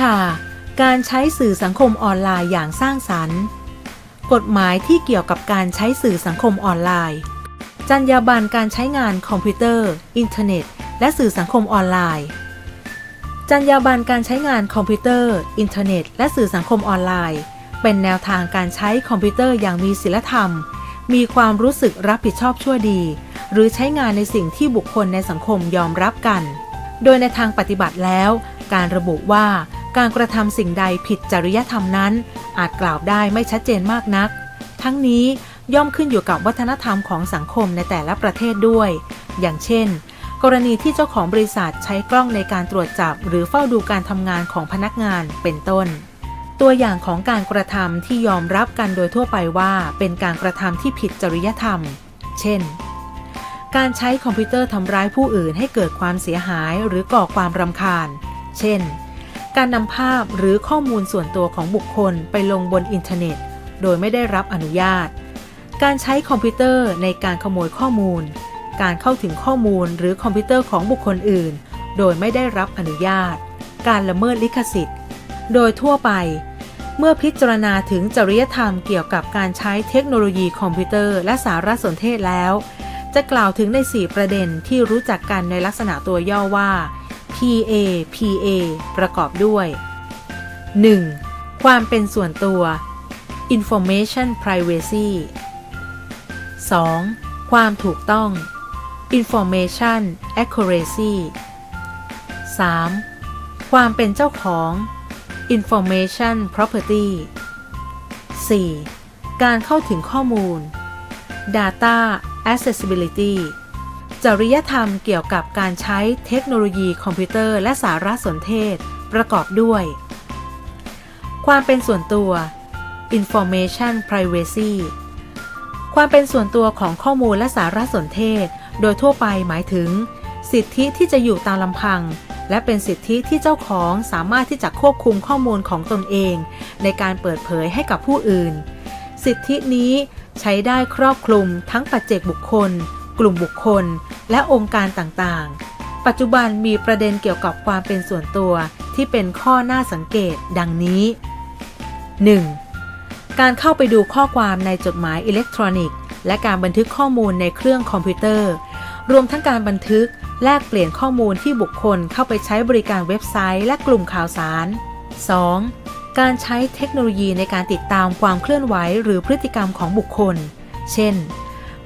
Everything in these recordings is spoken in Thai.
ชาการใช้สื่อสังคมออนไลน์อย่างสร้างสรรค์ กฎหมายที่เกี่ยวกับการใช้สื่อสังคมออนไลน์ จรรยาบรรณการใช้งานคอมพิวเตอร์ อินเทอร์เน็ต และสื่อสังคมออนไลน์ จรรยาบรรณการใช้งานคอมพิวเตอร์ อินเทอร์เน็ต และสื่อสังคมออนไลน์ เป็นแนวทางการใช้คอมพิวเตอร์อย่างมีศีลธรรม มีความรู้สึกรับผิดชอบชั่วดี หรือใช้งานในสิ่งที่บุคคลในสังคมยอมรับกัน โดยในทางปฏิบัติแล้ว การระบุว่า การกระทำสิ่งใดผิดจริยธรรมนั้น อาจกล่าวได้ไม่ชัดเจนมากนัก ทั้งนี้ย่อมขึ้นอยู่กับวัฒนธรรมของสังคมในแต่ละประเทศด้วย อย่างเช่น กรณีที่เจ้าของบริษัทใช้กล้องในการตรวจจับ หรือเฝ้าดูการทำงานของพนักงานเป็นต้น ตัวอย่างของการกระทำที่ยอมรับกันโดยทั่วไปว่าเป็นการกระทำที่ผิดจริยธรรม เช่นการใช้คอมพิวเตอร์ทำร้ายผู้อื่นให้เกิดความเสียหายหรือก่อความรำคาญ เช่น การนำภาพหรือข้อมูลส่วนตัวของบุคคลไปลงบนอินเทอร์เน็ต โดยไม่ได้รับอนุญาต การใช้คอมพิวเตอร์ในการขโมยข้อมูล การเข้าถึงข้อมูลหรือคอมพิวเตอร์ของบุคคลอื่น โดยไม่ได้รับอนุญาต การละเมิดลิขสิทธิ์ โดยทั่วไป เมื่อพิจารณาถึงจริยธรรมเกี่ยวกับการใช้เทคโนโลยีคอมพิวเตอร์และสารสนเทศแล้ว จะกล่าวถึงใน 4 ประเด็นที่รู้จักกันในลักษณะตัวย่อว่า PA PA ประกอบด้วย 1. ความเป็นส่วนตัว Information Privacy 2. ความถูกต้อง Information Accuracy 3. ความเป็นเจ้าของ Information Property 4. การเข้าถึงข้อมูล Data Accessibility จริยธรรมเกี่ยวกับการใช้เทคโนโลยีคอมพิวเตอร์และสารสนเทศ ประกอบด้วย ความเป็นส่วนตัว Information Privacy ความเป็นส่วนตัวของข้อมูลและสารสนเทศ โดยทั่วไปหมายถึง สิทธิที่จะอยู่ตามลำพัง และเป็นสิทธิที่เจ้าของสามารถที่จะควบคุมข้อมูลของตนเอง ในการเปิดเผยให้กับผู้อื่น สิทธินี้ใช้ได้ครอบคลุมทั้งปัจเจกบุคคล กลุ่มบุคคล และองค์การต่างๆ ปัจจุบันมีประเด็นเกี่ยวกับความเป็นส่วนตัวที่เป็นข้อน่าสังเกตดังนี้ 1. การเข้าไปดูข้อความในจดหมายอิเล็กทรอนิกส์ และการบันทึกข้อมูลในเครื่องคอมพิวเตอร์ รวมทั้งการบันทึกแลกเปลี่ยนข้อมูลที่บุคคลเข้าไปใช้บริการเว็บไซต์และกลุ่มข่าวสาร 2. การใช้เทคโนโลยีในการติดตามความเคลื่อนไหวหรือพฤติกรรมของบุคคล เช่น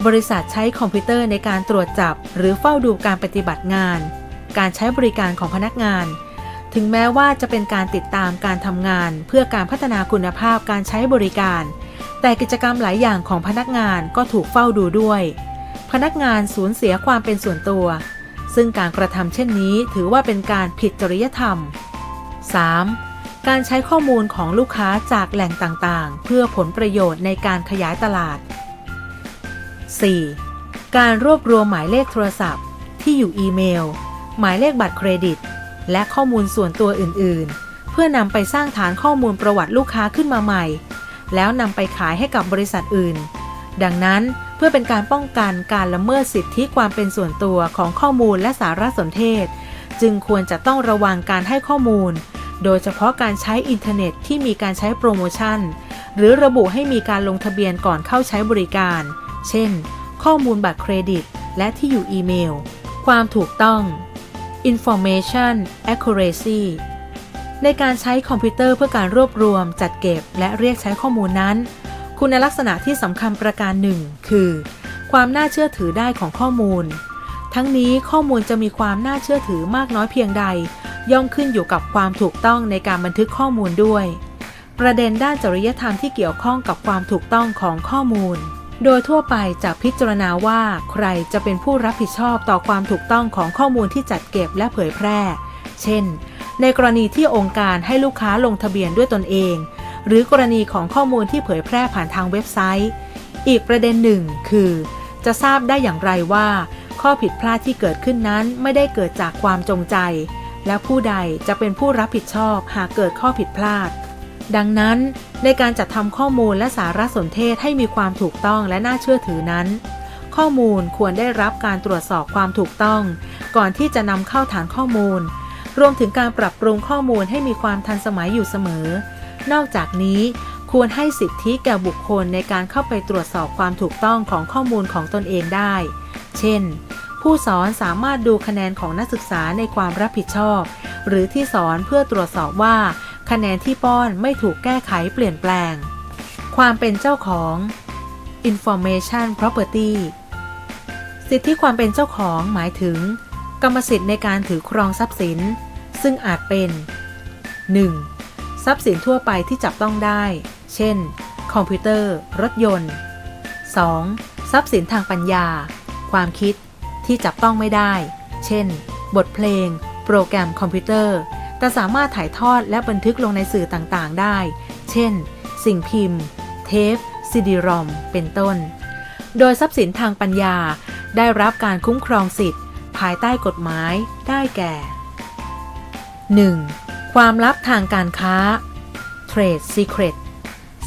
บริษัทใช้คอมพิวเตอร์ในการตรวจจับ หรือเฝ้าดูการปฏิบัติงาน การใช้บริการของพนักงาน ถึงแม้ว่าจะเป็นการติดตามการทำงาน เพื่อการพัฒนาคุณภาพการใช้บริการ แต่กิจกรรมหลายอย่างของพนักงานก็ถูกเฝ้าดูด้วย พนักงานสูญเสียความเป็นส่วนตัว ซึ่งการกระทำเช่นนี้ถือว่าเป็นการผิดจริยธรรม 3. การใช้ข้อมูลของลูกค้าจากแหล่งต่างๆ เพื่อผลประโยชน์ในการขยายตลาด 4. การรวบรวมหมายเลขโทรศัพท์ ที่อยู่อีเมล หมายเลขบัตรเครดิต และข้อมูลส่วนตัวอื่นๆ เพื่อนำไปสร้างฐานข้อมูลประวัติลูกค้าขึ้นมาใหม่ แล้วนำไปขายให้กับบริษัทอื่น ดังนั้นเพื่อเป็นการป้องกันการละเมิดสิทธิความเป็นส่วนตัวของข้อมูลและสารสนเทศ จึงควรจะต้องระวังการให้ข้อมูล โดยเฉพาะการใช้อินเทอร์เน็ตที่มีการใช้โปรโมชั่น หรือระบุให้มีการลงทะเบียนก่อนเข้าใช้บริการ เช่น ข้อมูลบัตรเครดิต และที่อยู่อีเมล ความถูกต้อง information accuracy ในการใช้คอมพิวเตอร์เพื่อการรวบรวม จัดเก็บ และเรียกใช้ข้อมูลนั้น คุณลักษณะที่สำคัญประการหนึ่ง คือ ความน่าเชื่อถือได้ของข้อมูล ทั้งนี้ข้อมูลจะมีความน่าเชื่อถือมากน้อยเพียงใด ย่อมขึ้นอยู่กับความถูกต้องในการบันทึกข้อมูลด้วย ประเด็นด้านจริยธรรมที่เกี่ยวข้องกับความถูกต้องของข้อมูล โดยทั่วไปจะพิจารณาว่าใครจะเป็นผู้รับผิดชอบต่อความถูกต้องของข้อมูลที่จัดเก็บและเผยแพร่ เช่น ในกรณีที่องค์การให้ลูกค้าลงทะเบียนด้วยตนเอง หรือกรณีของข้อมูลที่เผยแพร่ผ่านทางเว็บไซต์ อีกประเด็นหนึ่งคือ จะทราบได้อย่างไรว่า ข้อผิดพลาดที่เกิดขึ้นนั้นไม่ได้เกิดจากความจงใจ และผู้ใดจะเป็นผู้รับผิดชอบหากเกิดข้อผิดพลาด ดังนั้น ในการจัดทำข้อมูลและสารสนเทศให้มีความถูกต้องและน่าเชื่อถือนั้น ข้อมูลควรได้รับการตรวจสอบความถูกต้อง ก่อนที่จะนำเข้าฐานข้อมูล รวมถึงการปรับปรุงข้อมูลให้มีความทันสมัยอยู่เสมอ นอกจากนี้ควรให้สิทธิแก่บุคคลในการเข้าไปตรวจสอบความถูกต้องของข้อมูลของตนเองได้ เช่น ผู้สอนสามารถดูคะแนนของนักศึกษาในความรับผิดชอบ หรือที่สอนเพื่อตรวจสอบว่า คะแนนที่ป้อนไม่ถูกแก้ไขเปลี่ยนแปลง ความเป็นเจ้าของ information property สิทธิความเป็นเจ้าของหมายถึง กรรมสิทธิ์ในการถือครองทรัพย์สิน ซึ่งอาจเป็น 1. ทรัพย์สินทั่วไปที่จับต้องได้ เช่น คอมพิวเตอร์ รถยนต์ 2. ทรัพย์สินทางปัญญา ความคิดที่จับต้องไม่ได้ เช่น บทเพลง โปรแกรมคอมพิวเตอร์ แต่สามารถถ่ายทอดและบันทึกลงในสื่อต่างๆ ได้ เช่น สิ่งพิมพ์ เทปซีดีรอม เป็นต้น โดยทรัพย์สินทางปัญญาได้รับการคุ้มครองสิทธิ์ ภายใต้กฎหมายได้แก่ 1. ความลับทางการค้า Trade Secret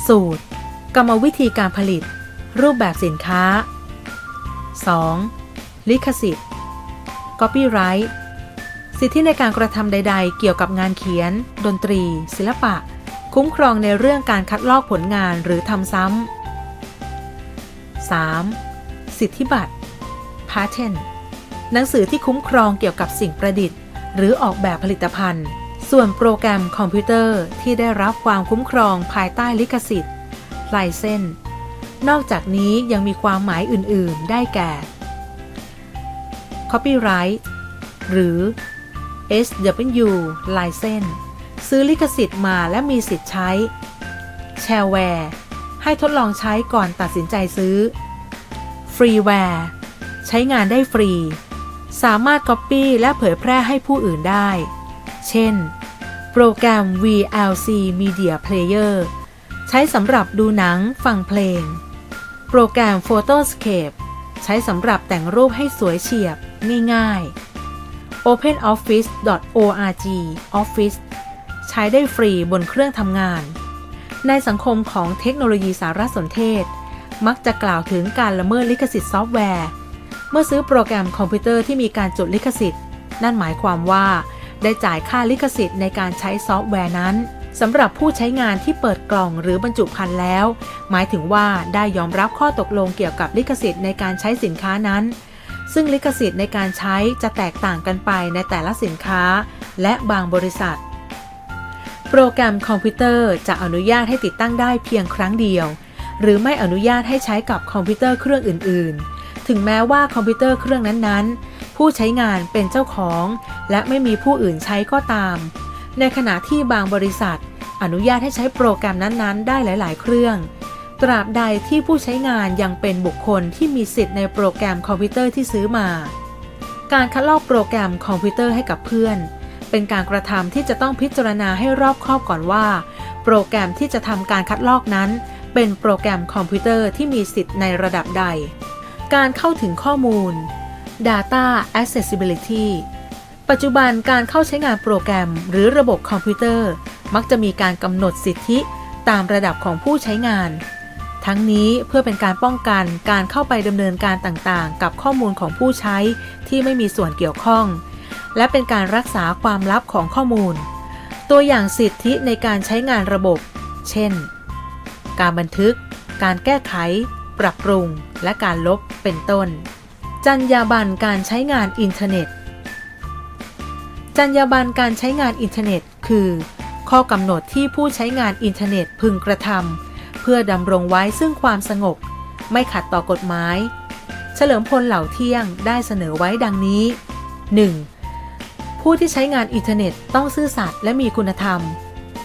สูตร กรรมวิธีการผลิต รูปแบบสินค้า 2. ลิขสิทธิ์ Copyright สิทธิในการกระทำใด ๆ เกี่ยวกับงานเขียน ดนตรี ศิลปะ คุ้มครองในเรื่องการคัดลอกผลงานหรือทำซ้ำ 3. สิทธิบัตร Patent หนังสือที่คุ้มครองเกี่ยวกับสิ่งประดิษฐ์ หรือออกแบบผลิตภัณฑ์ ส่วนโปรแกรมคอมพิวเตอร์ที่ได้รับความคุ้มครองภายใต้ลิขสิทธิ์ลายเส้น นอกจากนี้ยังมีความหมายอื่น ๆ ได้แก่ Copyright หรือ SW License ซื้อลิขสิทธิ์มาและมีสิทธิ์ใช้ Shareware ให้ทดลองใช้ก่อนตัดสินใจซื้อ Freeware ใช้งานได้ฟรี สามารถ Copy และเผยแพร่ให้ผู้อื่นได้ เช่น โปรแกรม VLC Media Player ใช้สำหรับดูหนังฟังเพลง โปรแกรม Photoscape ใช้สำหรับแต่งรูปให้สวยเฉียบง่ายๆ OpenOffice.org Office ใช้ได้ฟรีบนเครื่องทำงาน ในสังคมของเทคโนโลยีสารสนเทศ มักจะกล่าวถึงการละเมิดลิขสิทธิ์ซอฟต์แวร์ เมื่อซื้อโปรแกรมคอมพิวเตอร์ที่มีการจดลิขสิทธิ์ นั่นหมายความว่า ได้จ่ายค่าลิขสิทธิ์ในการใช้ซอฟต์แวร์นั้นสำหรับผู้ใช้งานที่เปิดกล่องหรือบรรจุภัณฑ์แล้ว หมายถึงว่าได้ยอมรับข้อตกลงเกี่ยวกับลิขสิทธิ์ในการใช้สินค้านั้น ซึ่งลิขสิทธิ์ในการใช้จะแตกต่างกันไปในแต่ละสินค้า และบางบริษัท โปรแกรมคอมพิวเตอร์จะอนุญาตให้ติดตั้งได้เพียงครั้งเดียว หรือไม่อนุญาตให้ใช้กับคอมพิวเตอร์เครื่องอื่น ๆ ถึงแม้ว่าคอมพิวเตอร์เครื่องนั้นๆ ผู้ใช้งานเป็นเจ้าของ และไม่มีผู้อื่นใช้ก็ตาม ในขณะที่บางบริษัท อนุญาตให้ใช้โปรแกรมนั้นๆ ได้หลาย ๆ เครื่อง ตราบใดที่ผู้ใช้งานยังเป็นบุคคลที่มีสิทธิ์ในโปรแกรมคอมพิวเตอร์ที่ซื้อมา การคัดลอกโปรแกรมคอมพิวเตอร์ให้กับเพื่อน เป็นการกระทำที่จะต้องพิจารณาให้รอบคอบก่อนว่า โปรแกรมที่จะทำการคัดลอกนั้น เป็นโปรแกรมคอมพิวเตอร์ที่มีสิทธิ์ในระดับใด การเข้าถึงข้อมูล Data Accessibility ปัจจุบันการเข้าใช้งานโปรแกรมหรือระบบคอมพิวเตอร์ มักจะมีการกำหนดสิทธิตามระดับของผู้ใช้งาน ทั้งนี้เพื่อเป็นการป้องกันการเข้าไปดำเนินการต่างๆ กับข้อมูลของผู้ใช้ที่ไม่มีส่วนเกี่ยวข้อง และเป็นการรักษาความลับของข้อมูล ตัวอย่างสิทธิในการใช้งานระบบ เช่น การบันทึก การแก้ไข ปรับปรุง และการลบเป็นต้น จรรยาบรรณการใช้งานอินเทอร์เน็ต จรรยาบรรณการใช้งานอินเทอร์เน็ต คือ ข้อกำหนดที่ผู้ใช้งานอินเทอร์เน็ตพึงกระทำ พื่อดำรงไว้ซึ่งความสงบ ไม่ขัดต่อกฎหมาย เฉลิมพลเหล่าเที่ยงได้เสนอไว้ดังนี้ 1. ผู้ที่ใช้งานอินเทอร์เน็ตต้องซื่อสัตย์และมีคุณธรรม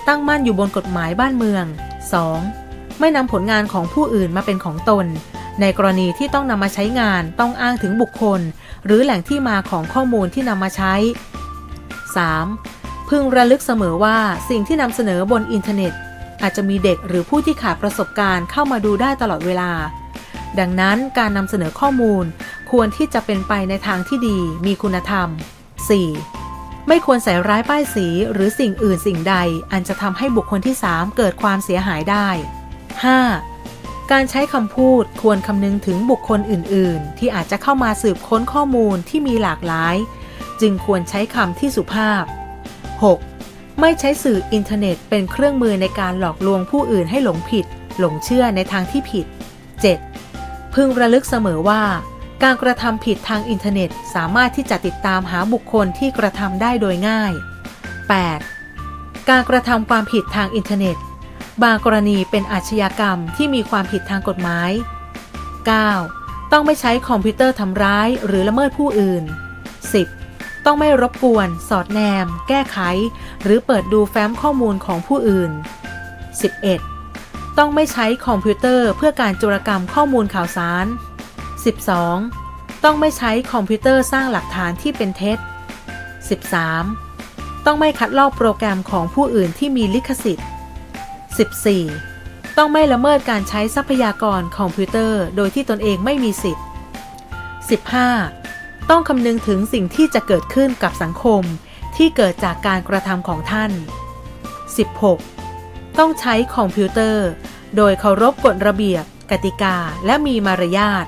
ตั้งมั่นอยู่บนกฎหมายบ้านเมือง 2. ไม่นำผลงานของผู้อื่นมาเป็นของตน ในกรณีที่ต้องนำมาใช้งานต้องอ้างถึงบุคคล หรือแหล่งที่มาของข้อมูลที่นำมาใช้ 3. พึงระลึกเสมอว่าสิ่งที่นำเสนอบนอินเทอร์เน็ต อาจจะมีเด็กหรือผู้ที่ขาดประสบการณ์เข้ามาดูได้ตลอดเวลา ดังนั้นการนำเสนอข้อมูลควรที่จะเป็นไปในทางที่ดีมีคุณธรรม 4. ไม่ควรใส่ร้ายป้ายสีหรือสิ่งอื่นสิ่งใด อันจะทำให้บุคคลที่ 3 เกิดความเสียหายได้ 5. การใช้คำพูดควรคำนึงถึงบุคคลอื่น ๆ ที่อาจจะเข้ามาสืบค้นข้อมูลที่มีหลากหลาย จึงควรใช้คำที่สุภาพ 6. ไม่ใช้สื่ออินเทอร์เน็ตเป็นเครื่องมือในการหลอกลวงผู้อื่นให้หลงผิด หลงเชื่อในทางที่ผิด 7. พึงระลึกเสมอว่า การกระทำผิดทางอินเทอร์เน็ตสามารถที่จะติดตามหาบุคคลที่กระทำได้โดยง่าย 8. การกระทำความผิดทางอินเทอร์เน็ต บางกรณีเป็นอาชญากรรมที่มีความผิดทางกฎหมาย 9. ต้องไม่ใช้คอมพิวเตอร์ทำร้ายหรือละเมิดผู้อื่น 10. ต้องไม่รบกวน สอดแนม แก้ไข หรือเปิดดูแฟ้มข้อมูลของผู้อื่น 11. ต้องไม่ใช้คอมพิวเตอร์เพื่อการโจรกรรมข้อมูลข่าวสาร 12. ต้องไม่ใช้คอมพิวเตอร์สร้างหลักฐานที่เป็นเท็จ 13. ต้องไม่คัดลอกโปรแกรมของผู้อื่นที่มีลิขสิทธิ์ 14. ต้องไม่ละเมิดการใช้ทรัพยากรคอมพิวเตอร์ โดยที่ตนเองไม่มีสิทธิ์ 15. ต้องคำนึงถึงสิ่งที่จะเกิดขึ้นกับสังคมที่เกิดจากการกระทำของท่าน 16. ต้องใช้คอมพิวเตอร์ โดยเคารพกฎระเบียบ กติกา และมีมารยาท